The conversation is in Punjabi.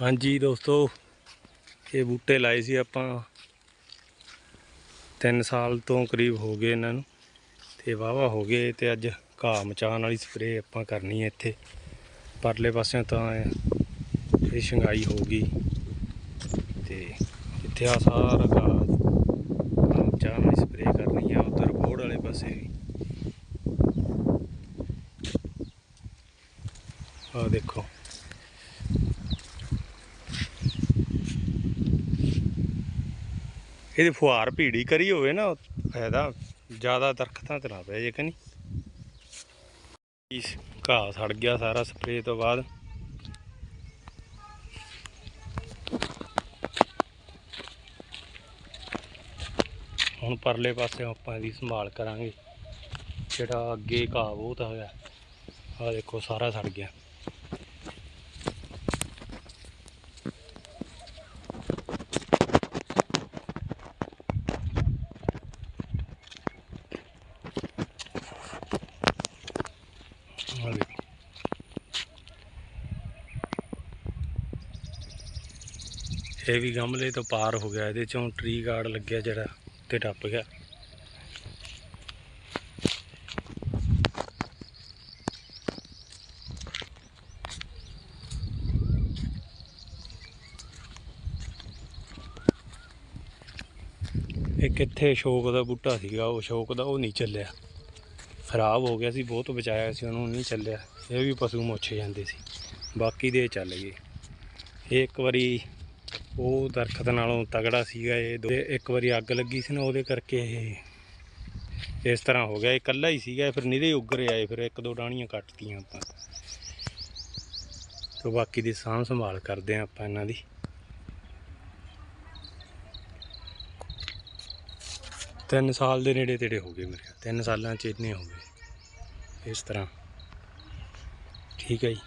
ਹਾਂਜੀ ਦੋਸਤੋ, ਇਹ ਬੂਟੇ ਲਾਏ ਸੀ ਆਪਾਂ। 3 ਸਾਲ ਤੋਂ ਕਰੀਬ ਹੋ ਗਏ ਇਹਨਾਂ ਨੂੰ ਤੇ ਵਾਵਾ ਹੋ ਗਏ ਤੇ ਅੱਜ ਘਾਹ ਮਚਾਉਣ ਵਾਲੀ ਸਪਰੇਅ ਆਪਾਂ ਕਰਨੀ ਹੈ ਇੱਥੇ। ਪਰਲੇ ਪਾਸਿਓਂ ਤਾਂ ਇਹ ਇਹ ਸ਼ੰਗਾਈ ਹੋ ਗਈ ਤੇ ਇੱਥੇ ਆ ਸਾਰਾ ਘਾਹ ਮਚਾਉਣ ਵਾਲੀ ਸਪਰੇਅ ਕਰਨੀ ਆ, ਉਧਰ ਬੋੜ ਵਾਲੇ ਪਾਸੇ ਵੀ। ਆ ਦੇਖੋ। ਇਹਦੀ ਫੁਹਾਰ ਭੀੜੀ ਕਰੀ ਹੋਵੇ ਨਾ, ਫਾਇਦਾ ਜ਼ਿਆਦਾ ਦਰਖਤਾਂ ਤੇ ਨਾ ਪੈ ਜੇ ਕਿ ਇਸ ਘਾਹ ਸੜ ਗਿਆ ਸਾਰਾ ਸਪਰੇਅ ਤੋਂ ਬਾਅਦ। ਹੁਣ ਪਰਲੇ ਪਾਸੇ ਆਪਾਂ ਇਹਦੀ ਸੰਭਾਲ ਕਰਾਂਗੇ। ਜਿਹੜਾ ਅੱਗੇ ਘਾਹ ਬਹੁਤ ਹੈਗਾ ਆ ਦੇਖੋ ਸਾਰਾ ਸੜ ਗਿਆ। ਆਹ ਦੇਖੋ ਇਹ ਵੀ ਗਮਲੇ ਤੋਂ ਪਾਰ ਹੋ ਗਿਆ, ਇਹਦੇ ਚੋਂ ਟਰੀ ਗਾਰਡ ਲੱਗਿਆ ਜਿਹੜਾ ਉੱਤੇ ਟੱਪ ਗਿਆ। ਇਹ ਕਿੱਥੇ ਅਸ਼ੋਕ ਦਾ ਬੂਟਾ ਸੀਗਾ, ਉਹ ਅਸ਼ੋਕ ਦਾ ਉਹ ਨਹੀਂ ਚੱਲਿਆ। ਖਰਾਬ ਹੋ ਗਿਆ ਸੀ, ਬਹੁਤ ਬਚਾਇਆ ਸੀ, ਉਹਨੂੰ ਨਹੀਂ ਚੱਲਿਆ। ਇਹ ਵੀ ਪਸ਼ੂ ਮੋਛੇ ਜਾਂਦੇ ਸੀ। ਬਾਕੀ ਦੇ ਚੱਲ ਗਏ। ਇਹ ਇੱਕ ਵਾਰੀ ਉਹ ਦਰਖਤ ਨਾਲੋਂ ਤਗੜਾ ਸੀਗਾ, ਇਹ ਇੱਕ ਵਾਰੀ ਅੱਗ ਲੱਗੀ ਸੀ ਨਾ, ਉਹਦੇ ਕਰਕੇ ਇਹ ਇਸ ਤਰ੍ਹਾਂ ਹੋ ਗਿਆ। ਇਹ ਇਕੱਲਾ ਹੀ ਸੀਗਾ ਫਿਰ ਨਿਰੇ ਉੱਗਰੇ ਆਏ ਫਿਰ ਇੱਕ ਦੋ ਡਾਣੀਆਂ ਕੱਟਤੀਆਂ ਆਪਾਂ। ਤੇ ਬਾਕੀ ਦੀ ਸਾਂਭ ਸੰਭਾਲ ਕਰਦੇ ਆ ਆਪਾਂ ਇਹਨਾਂ ਦੀ। ਤਿੰਨ ਸਾਲ ਦੇ ਨੇੜੇ ਤੇੜੇ ਹੋ ਗਏ ਮੇਰੇ ਖਿਆਲ। ਤਿੰਨ ਸਾਲਾਂ ਚ ਇੰਨੇ ਹੋ ਗਏ ਇਸ ਤਰ੍ਹਾਂ ਠੀਕ ਹੈ ਜੀ